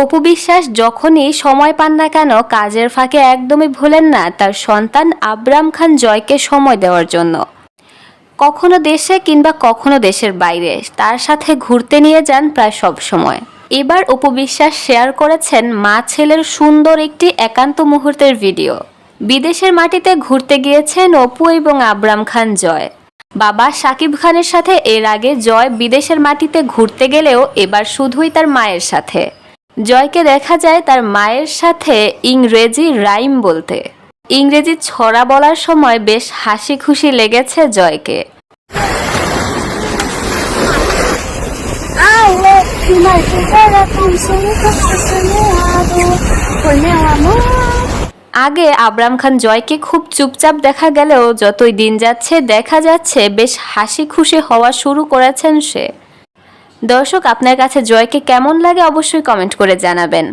অপু বিশ্বাস যখনই সময় পান না কেন, কাজের ফাঁকে একদমই ভুলেন না তার সন্তান আবরাম খান জয়কে সময় দেওয়ার জন্য। কখনো দেশে কিংবা কখনো দেশের বাইরে, তার সাথে ঘুরতে নিয়ে যান প্রায় সব সময়। এবার অপু বিশ্বাস শেয়ার করেছেন মা ছেলের সুন্দর একটি একান্ত মুহূর্তের ভিডিও। বিদেশের মাটিতে ঘুরতে গিয়েছেন অপু এবং আবরাম খান জয়। বাবা সাকিব খানের সাথে এর আগে জয় বিদেশের মাটিতে ঘুরতে গেলেও এবার শুধুই তার মায়ের সাথে। জয়কে দেখা যায় তার মায়ের সাথে ইংরেজি রাইম বলতে। ইংরেজি ছড়া বলার সময় বেশ হাসি খুশি লেগেছে জয়কে। আগে আবরাম খান জয়কে খুব চুপচাপ দেখা গেলেও যতই দিন যাচ্ছে, দেখা যাচ্ছে বেশ হাসি খুশি হওয়া শুরু করেছেন সে। দর্শক, আপনার কাছে জয়কে কেমন লাগে অবশ্যই কমেন্ট করে জানাবেন।